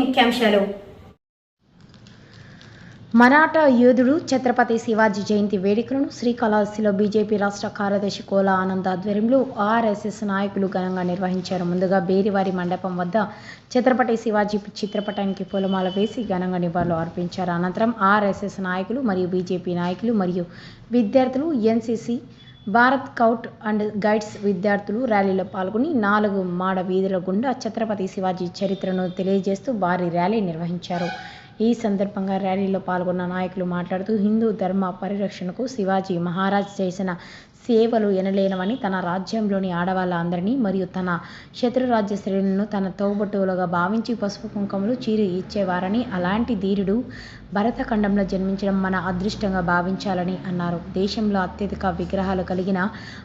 ముఖ్యాంశాలు. మరాఠా యోధుడు ఛత్రపతి శివాజీ జయంతి వేడుకలను శ్రీకాళహస్తిలో బీజేపీ రాష్ట్ర కార్యదర్శి కోల ఆనంద్ ఆధ్వర్యంలో ఆర్ఎస్ఎస్ నాయకులు ఘనంగా నిర్వహించారు. ముందుగా బేరివారి మండపం వద్ద ఛత్రపతి శివాజీ చిత్రపటానికి పూలమాల వేసి ఘనంగా నివాళులు అర్పించారు. అనంతరం ఆర్ఎస్ఎస్ నాయకులు మరియు బీజేపీ నాయకులు మరియు విద్యార్థులు NCC Bharat scout and guides విద్యార్థులు ర్యాలీలో పాల్గొని నాలుగు మాడ వీధుల గుండా ఛత్రపతి శివాజీ చరిత్రను తెలియజేస్తూ భారీ ర్యాలీ నిర్వహించారు. ఈ సందర్భంగా ర్యాలీలో పాల్గొన్న నాయకులు మాట్లాడుతూ హిందూ ధర్మ పరిరక్షణకు శివాజీ మహారాజ్ చేసిన సేవలు ఎనలేనవని తన రాజ్యంలోని ఆడవాళ్ళందరినీ మరియు తన శత్రురాజ్య శ్రేణులను తన తోబుట్టువులుగా భావించి పసుపు కుంకుమలు చీరి ఇచ్చేవారని అలాంటి ధీరుడు భరతఖండంలో జన్మించడం మన అదృష్టంగా భావించాలని అన్నారు. దేశంలో అత్యధిక విగ్రహాలు కలిగిన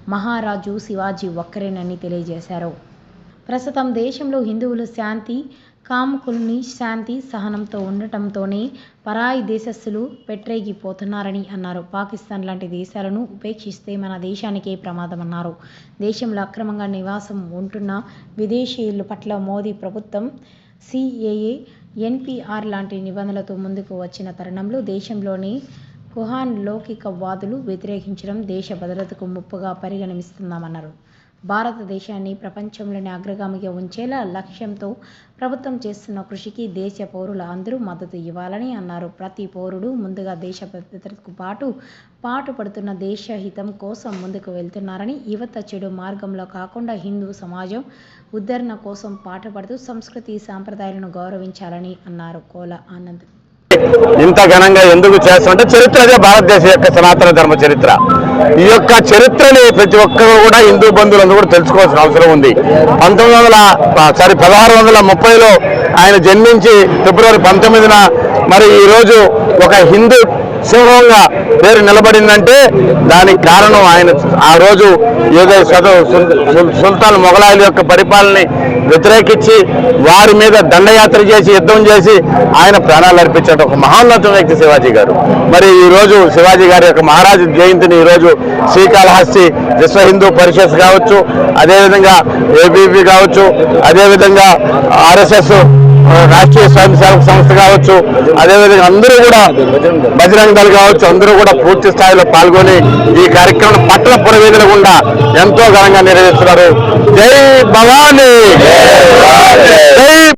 మహారాజు శివాజీ ఒక్కరేనని తెలియజేశారు. ప్రస్తుతం దేశంలో హిందువులు శాంతి కాముకుల్ని శాంతి సహనంతో ఉండటంతోనే పరాయి దేశస్థులు పెట్టరేగిపోతున్నారని అన్నారు. పాకిస్తాన్ లాంటి దేశాలను ఉపేక్షిస్తే మన దేశానికే ప్రమాదమన్నారు. దేశంలో అక్రమంగా నివాసం ఉంటున్న విదేశీయుల పట్ల మోదీ ప్రభుత్వం సిఏఏ ఎన్పిఆర్ లాంటి నిబంధనలతో ముందుకు వచ్చిన తరుణంలో దేశంలోని కుహాన్ లౌకికవాదులు వ్యతిరేకించడం దేశ భద్రతకు ముప్పుగా పరిగణిస్తున్నామన్నారు. భారతదేశాన్ని ప్రపంచంలోని అగ్రగామిగా ఉంచేలా లక్ష్యంతో ప్రభుత్వం చేస్తున్న కృషికి దేశ పౌరులు అందరూ మద్దతు ఇవ్వాలని అన్నారు. ప్రతి పౌరుడు ముందుగా దేశ భద్రతకు పాటు పాటుపడుతున్న దేశ హితం కోసం ముందుకు వెళ్తున్నారని యువత చెడు మార్గంలో కాకుండా హిందూ సమాజం ఉద్ధరణ కోసం పాటుపడుతూ సంస్కృతి సాంప్రదాయాలను గౌరవించాలని అన్నారు. కోల ఆనంద్ ఇంత ఘనంగా ఎందుకు చేస్తామంటే చరిత్ర అదే భారతదేశ యొక్క సనాతన ధర్మ చరిత్ర. ఈ యొక్క చరిత్రని ప్రతి ఒక్కరు కూడా హిందూ బంధువులందరూ కూడా తెలుసుకోవాల్సిన అవసరం ఉంది. పంతొమ్మిది వందల సారీ పదహారు వందల ముప్పైలో ఆయన జన్మించి ఫిబ్రవరి పంతొమ్మిదిన మరి ఈరోజు ఒక హిందూ సింహంగా పేరు నిలబడిందంటే దానికి కారణం ఆయన ఆ రోజు ఏదో సుల్తాన్ మొఘలాయుల యొక్క పరిపాలనని వ్యతిరేకించి వారి మీద దండయాత్ర చేసి యుద్ధం చేసి ఆయన ప్రాణాలు అర్పించాడు ఒక మహోన్నత వ్యక్తి శివాజీ గారు. మరి ఈ రోజు శివాజీ గారి యొక్క మహారాజు జయంతిని ఈ రోజు శ్రీకాళహస్తి విశ్వ హిందూ పరిషత్ కావచ్చు అదేవిధంగా ఏబీపీ కావచ్చు అదేవిధంగా ఆర్ఎస్ఎస్ రాష్ట్రీయ స్వయం సేవక సంస్థ కావచ్చు అదేవిధంగా అందరూ కూడా బజరంగ దళ కావచ్చు అందరూ కూడా పూర్తి స్థాయిలో పాల్గొని ఈ కార్యక్రమం పట్టణ పురవీధుల గుండా ఎంతో ఘనంగా నిర్వహిస్తున్నారు. జై భవానీ! జై